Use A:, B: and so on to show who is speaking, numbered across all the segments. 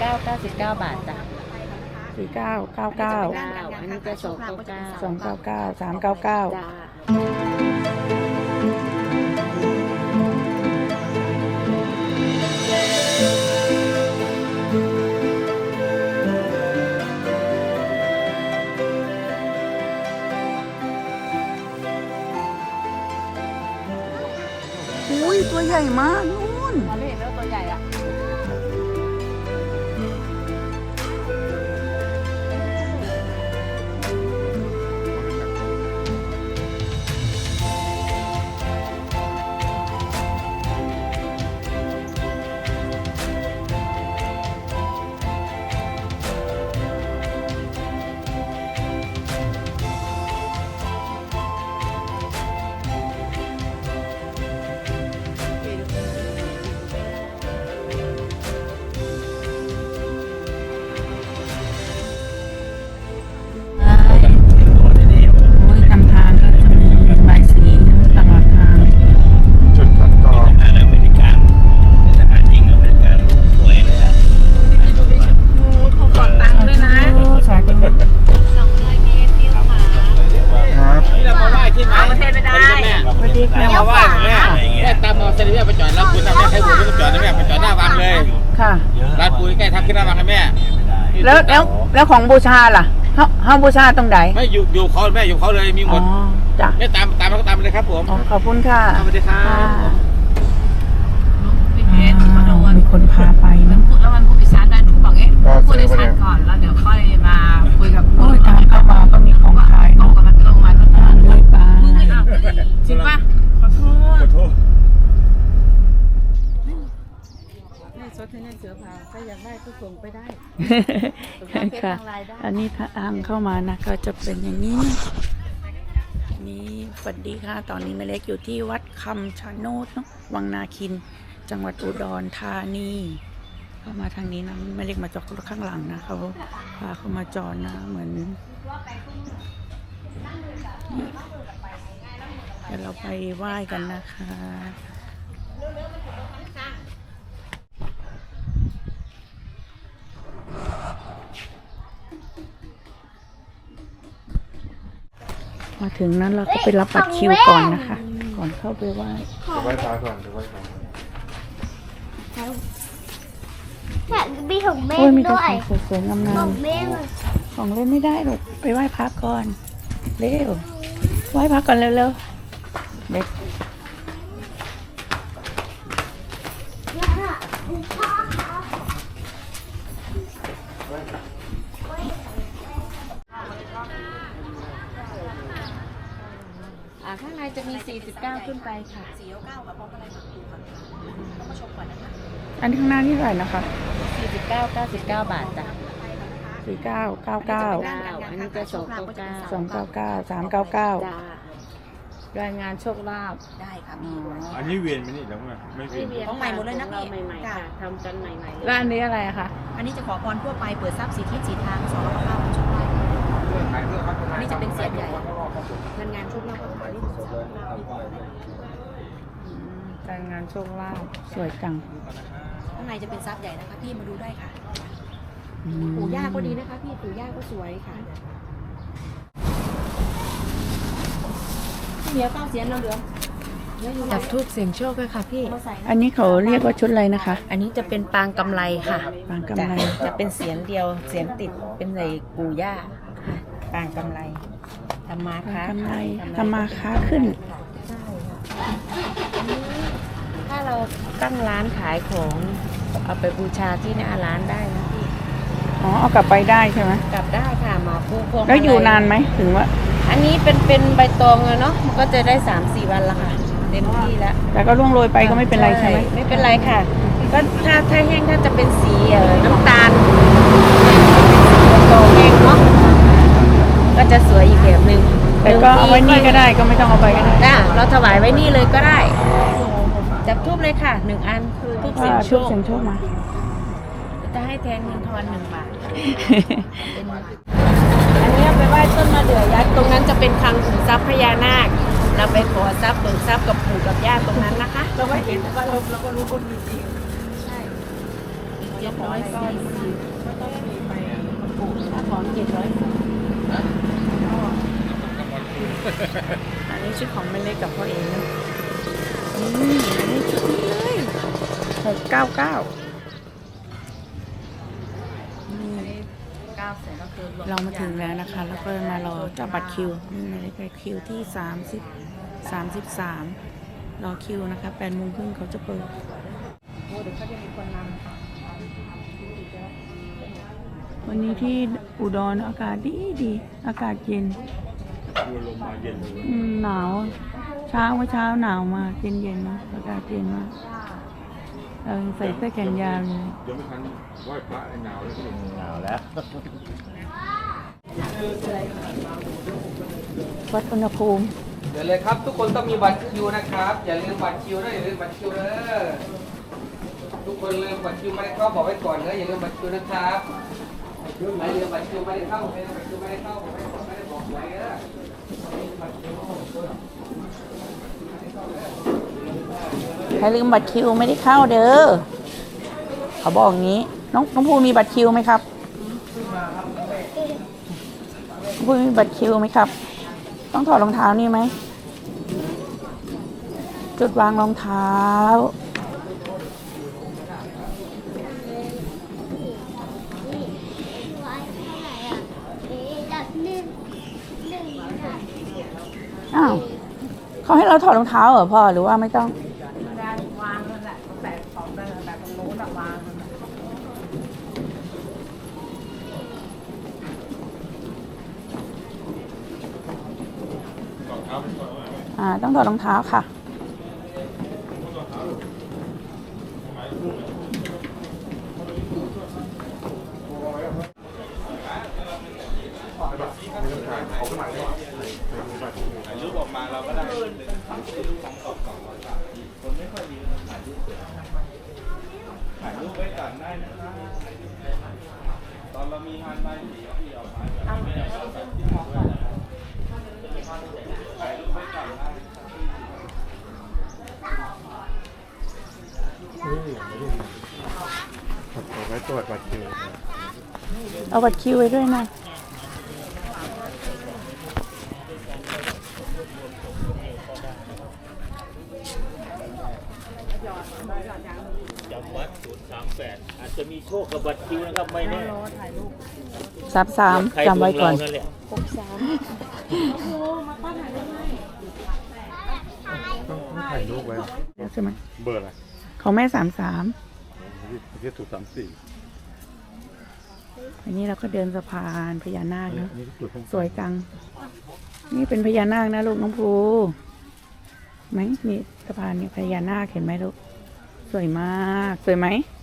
A: เก้าเก้าสิบเก้าบาทจ้ะ
B: สี่เก้าเก้าเก้า
A: เก้าอันนี้จะสองเก้าเก้า
B: สองเก้าเก้าสามเก้าเก้า
A: จ้า
B: อุ้ยตัวใหญ่มากนู่น
A: มองไม่เห็นแล้วตัวใหญ่อะ ขึ้น
C: หน้าวังนะแม่
B: แล้วแล้วแล้วของบูชาล่ะเฮาเฮาบูชาตรงไหน
C: ไม่อยู่อยู่เขาแม่อยู่เขาเลยมีหม
B: อ๋อ
C: ด
B: จ้ะ
C: แม่ตามตามเขาก็ตามไปเลยครับผม
B: อ๋อขอบคุณค่ะ
C: สวัสดีครับ
B: ค่ะ
A: พี่เพชรมาโดน
B: มีคนพาไป
A: แล้
B: นะ
A: วพูดแล้วมันพูดอีสานได้หนูก็บอกเอ๊ะพูดอีสานก่อนแล้วเดี๋ยวค่อยมาคุยกับ
B: โอ้ยทางเข้ามาก็มีของขาย
A: เอา
B: เนาะ
A: กับมันลงมาแล้ว
B: ทางด้วยปลา
A: มึงไม่เอาจริงป่ะขอโทษ
D: ขอโทษ
A: นี่ซดให้แน่เสือพาถ้าอยากได้ก็ส่งไปได้
B: ค่ะ อันนี้ทางเข้ามานะก็จะเป็นอย่างนี้ นี่สวัสดีค่ะ ตอนนี้แม่เล็กอยู่ที่วัดคำชะโนดเนาะวังนาคิน จังหวัดอุดรธานีเข้ามาทางนี้นะแม่เล็กมาจอดรถข้างหลังนะเขาพาเข้ามาจอดนะเหมือนเดี๋ยวเราไปไหว้กันนะคะ มาถึงนั้นเราก็ไปรับบัตรคิวก่อนนะคะ ก่อนเข้าไปไหว้
D: จะไหว้พระก่อนจะไหว้พระ
E: เนี่ยมีของเม
B: โอ้ย
E: ฆ
B: มีแต่
E: ด้ว
B: ข
E: ย
B: องสวยๆงา
E: ขอ
B: ม
E: งเมฆอะ
B: ๆของเล่นไม่ได้หรอกไปไหว้พระก่อนเร็วไหว้พระก่อนเร็วๆเด็ก
A: อ่า ข้างในจะมี 49 ขึ้นไปค่ะ
B: อันนี้ข้างหน้านี่เท่าไหร่นะคะ
A: 49 99 บาทจ้ะ
B: สี่เก้าเก้าเก้า
A: อันนี้จะสองเก้าเก้า
B: สองเก้าเก้าสามเก้าเก้า
A: จ้ารายงานโชคลาภ
F: ได้ค่ะ
B: อ๋
F: พี่
B: อ
D: อันนี้เวียนไหมนี่แล้วไงไม่เวียน
F: ของใหม่หมดเลยนะพี่
A: ราใหม่ๆค่ะทำกันใหม่ๆเลย
B: แล้วอันนี้อะไรอะคะ
F: อันนี้จะขอพรทั่วไปเปิดทรัพย์สีทิศสีทางสองร้อยเก้าโชคลาภอันนี้จะเป็นเสียงใหญ่ งานงานโชคลาภก็
B: การงานโชคลาภสวยจัง
F: ข้างในจะเป็นทรัพย์ใหญ่นะคะ พี่มาดูได้ค่ะ
B: อืม
F: ปู่ย่าก็ดีนะคะ พี่ปู่ย่าก็สวยค่ะเหนียวเก้าเสียนเราเหลือเหลืออยู่
A: จับทูบเสียงโชคด้วยค่ะพี่
F: มาใส่
B: อันนี้เขาเรียกว่าชุดอะไรนะคะ
A: อันนี้จะเป็นปางกำไรค่ะ
B: ปางกำไร
A: จะจะเป็นเสียงเดียวเสียงติดเป็นในปู่ย่าค่ะปางกำไรทำมา
B: ปา
A: ค้าง
B: กำไรทำมาค้าขึ้น
A: ใช่ค่ะ ถ้าเราตั้งร้านขายของ เอาไปบูชาที่หน้าร้านได้นะพี่
B: อ๋อเอากลับไปได้ใช่ไหม
A: กลับได้ค่ะหมาปูพวง
B: แล้วอยู่
A: มาลั
B: นานไหมถึงว่า
A: อันนี้เป็นเป็นใบตองอะเนาะมันก็จะได้สามสี่วันละค่ะเต็มที่แล้ว
B: แต่ก็ร่วงโรยไปก็ไม่เป็นไรใช่ไหม
A: ไม่เป็นไรค่ะ ก็ถ้าถ้าแห้งถ้าจะเป็นสีเอ่อน้ำตาลเป็นสีโตแห้งเนาะก็จะสวยอีกแบบหนึ่ง
B: แต่ก็เอาไว้นี่ก็ได้ก็ไม่ต้องเอาไปก็ได้
A: จ้าเราถวายไว้นี่เลยก็ได้ จับทูบเลยค่ะหนึ่งอันทูบเสียง
B: ว่า
A: โช
B: ชุบ
A: ค
B: เสียงโชคมา
A: จะให้แทนเงินทอนหนึ่งบาทอันนี้เอาไปไหว้ต้นมะเดื่อยักษ์ตรงนั้นจะเป็นคลังขุมทรัพย์พญานาคเราไปขอทรัพย์เบิกทรัพย์กับปู่กับย่าตรงนั้นนะคะเราไม่เห็นว่าเราเราก็รู้คนจริงใช่
F: เจ็ดร้อยสี่สิบ
B: ถ้าของเจ็ดร้อย อันนี้ชุดของแม่เล็กกับพ่อเองนะนี่อันนี้ชุดนี้เลยหกเก้าเก้า
F: เก้าแสนก็คือรวม
B: เรามาถึงแล้วนะคะ แล้วก็มารอจับบัตรคิวนี่แม่เล็กไปคิวที่สามสิบสามสิบสามรอคิวนะคะแปดโมงครึ่งเขาจะเปิด
F: โอ้เดี๋ยวเขาจะมีคนนำ
B: วันนี้ที่อุดรอากาศดีดี อากาศเย็น
D: ดูลมมาเย็นเลย
B: อืมหนาว เช้าเมื่อเช้าหนาวมากเย็นเย็นๆนะอากาศเย็นมากเออใส่เสื้อแขนยาวเลย
D: เดี๋ยวไม่ทันไหว้พระไอ้หนาวแล้วก็
C: หนาวแล้ว
B: วัดอุณหภูมิ
G: เดี๋ยวเลยครับ ทุกคนต้องมีบัตรคิวนะครับ อย่าลืมบัตรคิวนะอย่าลืมบัตรคิวเด้อทุกคนลืมบัตรคิวไม่ได้เข้าบอกไว้ก่อนเนอะอย่าลืมบัตรคิวนะครับไม่ลืมบัตรคิวไม่ได้เข้าไม่ลืมบัตรคิวไม่ได้เข้าผมไม่ได้บอกไม่ได้บอกไว้เด้อบัตรคิว
B: ใครลืมบัตรคิวไม่ได้เข้าเด้อเขาบอกอย่างนี้ น้องน้องภูมีบัตรคิวไหมครับน้องภูมีบัตรคิวไหมครับ ต้องถอดรองเท้านี่ไหมจุดวางรองเท้า
E: ไว้เท่าไหร่อะเอ๊ะดับหนึ่งหนึ่งค่ะ
B: อ้าว เราถอดรองเท้าเหรอพ่อหรือว่าไม่ต้อง ได้
F: วางนั่นแหละแต่ของนั่นแหละแต่ตรงโน้นอะวางนั่นแหละ
B: อ่า ต้องถอดรองเท้าค่ะ
C: รูปออกมาเราก็ได้ คนไม่ค่อยมีถ่ายรูปถ่ายรูปไว้ก่อนได้นะครับตอนเรามีงานใบสีที่ออกมาถ่ายรูปไว้ก่อนได้
D: ขอไว้ตรวจบัตรคิว
B: เอาบัตรคิวไว้ด้วยนะ
C: จำวัดศูนย์สามแปดอาจจะมีโชคกับบัตรคิวนะครับไม่แน่
B: สามสาม
C: ใคร
B: จำไว้ก่อน
C: ดวงเรานั่นแหละ
D: ต้องต้องถ่ายรูปไว้
B: ใช่ไหม
D: เบอร์อะไร
B: ของแม่สามสาม
D: ที่ถูกสามสี่
B: อันนี้เราก็เดินสะพานพญานาคนะ
D: นี่จุดของ
B: สวยจัง นี่เป็นพญานาคนะลูกน้องภูไหมนี่สะพานเนี่ยพญานาคเห็นไหมลูก สวยมาก สวยไหม
E: ยาว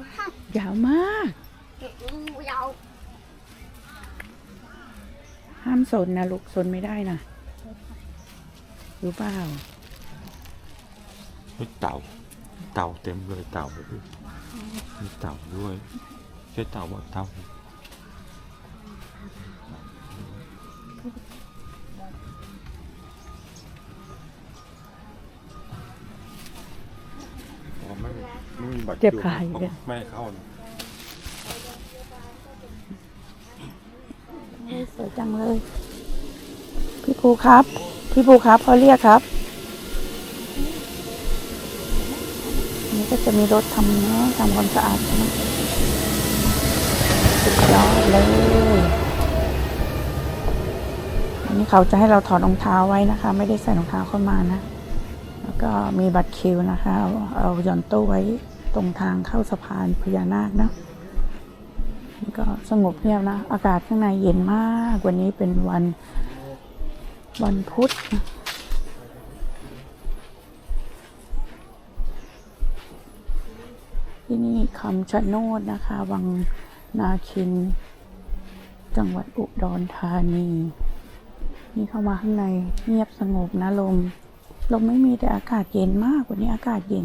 E: มาก
B: ยาวมาก
E: ยาว
B: ห้ามสนนะลูกสนไม่ได้นะรู้เปล่า
D: เฮ้ยเต่า เต่าเต็มเลยเต่ามีเต่าด้วยใช่เต่าว่าเต่า บัตร
B: เจ็บ
D: คิว
B: ขาอยู่เนี่ย
D: ไม่ให้เข้านะ
B: สวยจังเลย พี่ภูครับ พี่ภูครับเขาเรียกครับอันนี้ก็จะมีรถทำเนาะทำความสะอาดใช่ไหมสุดยอดเลย อันนี้เขาจะให้เราถอดรองเท้าไว้นะคะ ไม่ได้ใส่รองเท้าเข้ามานะ แล้วก็มีบัตรคิวนะคะ เอาเอาหย่อนตู้ไว้ ตรงทางเข้าสะพานพญานาคนะก็สงบเงียบนะ อากาศข้างในเย็นมาก วันนี้เป็นวันวันพุธที่นี่คำชะโนดนะคะ วังนาคิน จังหวัดอุดรธานี นี่เข้ามาข้างในเงียบสงบนะลม ลมไม่มีแต่อากาศเย็นมาก วันนี้อากาศเย็น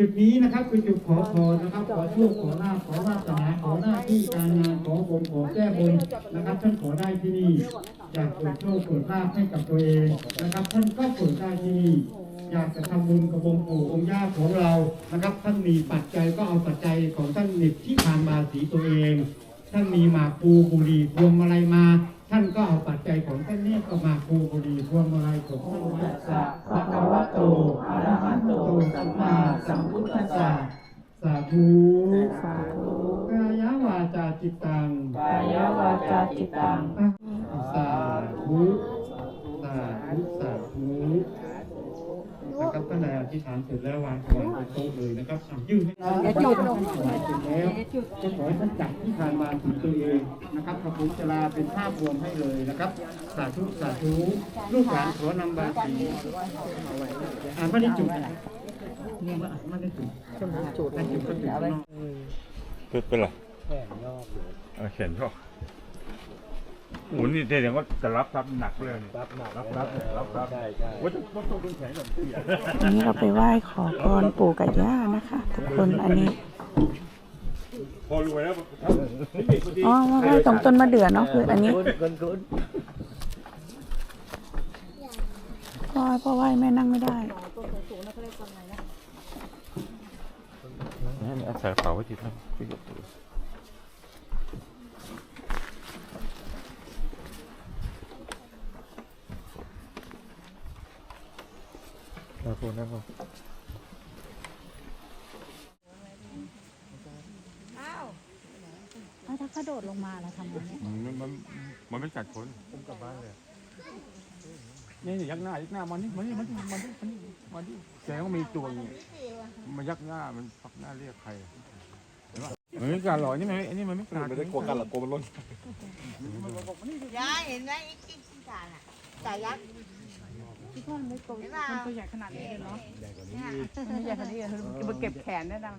H: จุดนี้นะครับคือจุดขอพรนะครับ ขอโชคขอลาภขอวาสนาขอหน้าที่การงานขอบนขอแก้บนนะครับ ท่านขอได้ที่นี่อยากเปิดโชคเปิดลาภให้กับตัวเองนะครับ ท่านก็เปิดได้ที่นี่อยากจะทำบุญกับองค์ปู่องค์ย่าของเรานะครับ ท่านมีปัจจัยก็เอาปัจจัยของท่านหนิบที่ผ่านมาสีตัวเอง ท่านมีหมากปูบุรีพวงมาลัยมา ท่านก็เอาปัจจัยของท่านเนี่ยก็หมากปูบุหรี่พวงมาลัยของท่านยัสสะภะคะวะโตอะระหะโตสัมมาสัมพุทธัสสะสาธุ
B: สาธุ
H: กายวาจาจิตตัง
B: กายวาจาจิตตัง
H: สาธุสาธุสาธุนะครับ ท่านใดอธิษฐานเสร็จแล้ววางถวางบนโต๊ะเลยนะครับอะยื่นให้อย่าจุดถวายเสร็จแล้วจะขอให้ท่านจับที่ทานมาถึงตัวเองนะครับพระพุทธจลาเป็นภาพรวมให้เลยนะครับ สาธุสาธุลูกหลานขอนำบาตรีอ่าไม่ได้จุดนะไม่ได้จุดจุดท่านจุดก็จุดข้างนอก
D: เป็นไรแขนยอกเออแขนยอก โอ้โหนี่เดี๋ยวก็จะรับรับหนักเลยรับหนักรับรับรับรับ ใช่ใช่ว่าจะต้องต้องเป็นแขนแบบเสีย
B: วันนี้เราไปไหว้ขอพรปู่กับย่านะคะ ทุกคนอันนี้
D: พอรวยแล้ว
B: อ๋อมาไหว้ตรงต้นมะเดื่อเนาะคืออันนี้พ่อพ่อไหว้แม่นั่งไม่ได้
D: นี่เอาใส่กระเป๋าไว้ทีครับ พี่กบครับผมนะครับ
E: ถ้ากระโดดลงมาแล้วทำไง
D: มันมันมันไม่กัดคนผมกลับบ้านเลยนี่นี่ยักหน้ายักหน้ามันนี่มันนี่มันนี่มันนี่มันนี่มันนี่แสดงว่ามีตัวอย่างเงี้ยมันยักหน้ามันพักหน้าเรียกใครเห็นปะมันไม่กัดหรอกนี่มันไม่อันนี้มันไม่กัดไม่ได้กลัวกันหรอกกลัวมันล้น
I: ยายเห็นไหมไอ้กิ๊กที่จานอะจ่ายยักษ์ ที่พ่อมันไม่โตมันตัวใหญ่ขนาดนี้เลยเนาะใหญ่กว่านี้ใหญ่กว่านี้มันเก็บแขนได้ดัง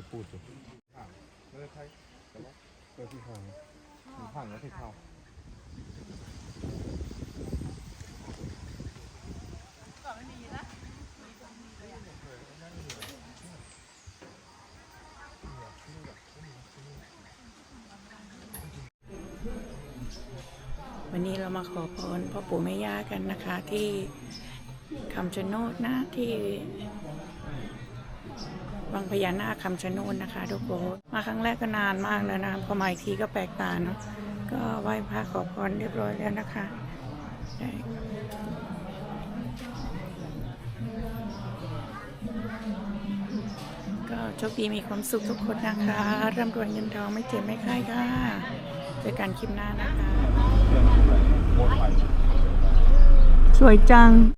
D: จะพูดอยู่ไม่ได้ใช่แต่ว่าเกิดที่ห้องห่างแล้วที่เท้า
B: วันนี้เรามาขอพรพ่อปู่แม่ย่ากันนะคะที่คำชะโนดนะที่ วังพญานาคคำชะโนดนะคะ ทุกคนมาครั้งแรกก็นานมากแล้วนะพอมาอีกทีก็แปลกตาเนาะก็ไหว้พระขอพรเรียบร้อยแล้วนะคะก็โชคดีมีความสุขทุกคนนะคะร่ำรวยเงินทองไม่เจ็บไม่ไข้ค่ะเจอกันคลิปหน้านะคะ สวยจัง